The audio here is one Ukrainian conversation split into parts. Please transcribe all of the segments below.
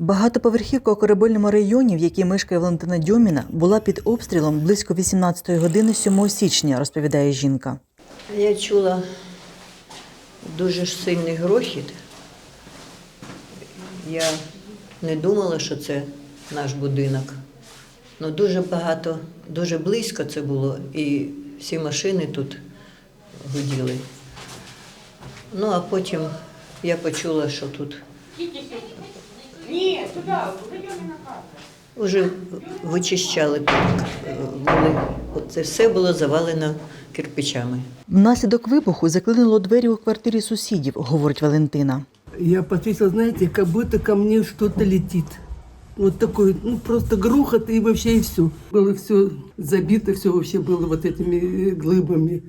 Багатоповерхівка у корабельному районі, в якій мешкає Валентина Дьоміна, була під обстрілом близько 18-ї години 7 січня, розповідає жінка. Я чула дуже сильний грохіт. Я не думала, що це наш будинок. Ну дуже багато, дуже близько це було, і всі машини тут гуділи. Ну, а потім я почула, що тут вже вичищали тут. е, Були, це все було завалено кирпичами. Внаслідок вибуху заклинуло двері у квартирі сусідів, говорить Валентина. Я почувствовала, знаете, как будто ко мне что-то летит. Вот такой, ну просто грохот и вообще и все. Было все забито, все вообще было вот этими э, глыбами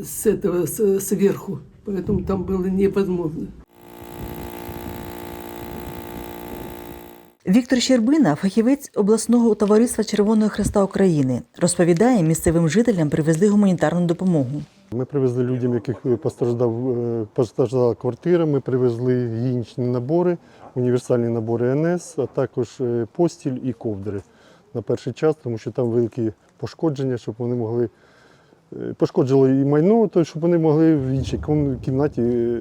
с этого, с- сверху. Поэтому там было невозможно. Віктор Щербина, фахівець обласного товариства Червоного Хреста України, розповідає, місцевим жителям привезли гуманітарну допомогу. Ми привезли людям, яких постраждав, е, постраждала квартира. Ми привезли гігієнічні набори, універсальні набори НС, а також е, постіль і ковдри на перший час, тому що там великі пошкодження, щоб вони могли е, пошкоджили і майно, то щоб вони могли в іншій кімнаті е,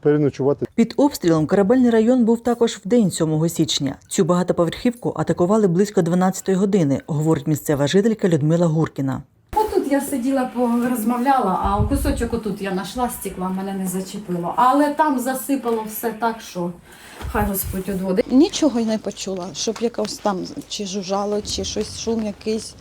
переночувати. Під обстрілом корабельний район був також в день 7 січня. Цю багатоповерхівку атакували близько 12 години, говорить місцева жителька Людмила Гуркіна. Отут я сиділа, порозмовляла, а кусочок отут я знайшла стекла, мене не зачепило. Але там засипало все так, що хай Господь одводить. Нічого й не почула, щоб якось там чи жужжало, чи щось шум якийсь.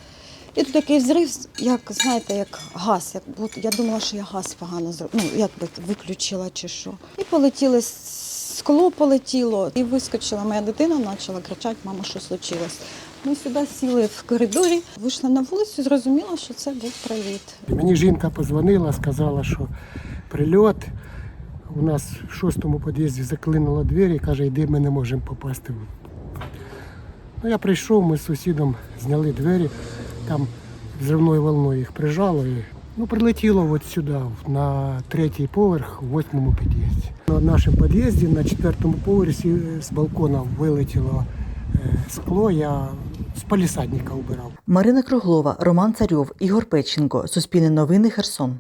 І тут такий взрив, як знаєте, як газ. Як, будто- я думала, що я газ погано зро- ну, якби виключила чи що. І полетіли, скло полетіло, і вискочила моя дитина, почала кричати, мама, що случилось. Ми сюди сіли в коридорі, вийшли на вулицю, зрозуміла, що це був приліт. Мені жінка позвонила, сказала, що прильот. У нас в шостому під'їзді заклинуло двері, і каже, йди, ми не можемо попасти. Ну, я прийшов, ми з сусідом зняли двері, там взривною волною їх прижало. І, ну, прилетіло от сюди, на третій поверх, в восьмому під'їзді. На нашому під'їзді на четвертому поверсі з балкона вилетіло е, скло, я з палісадника вбирав. Марина Круглова, Роман Царьов, Ігор Печенко. Суспільне новини Херсон.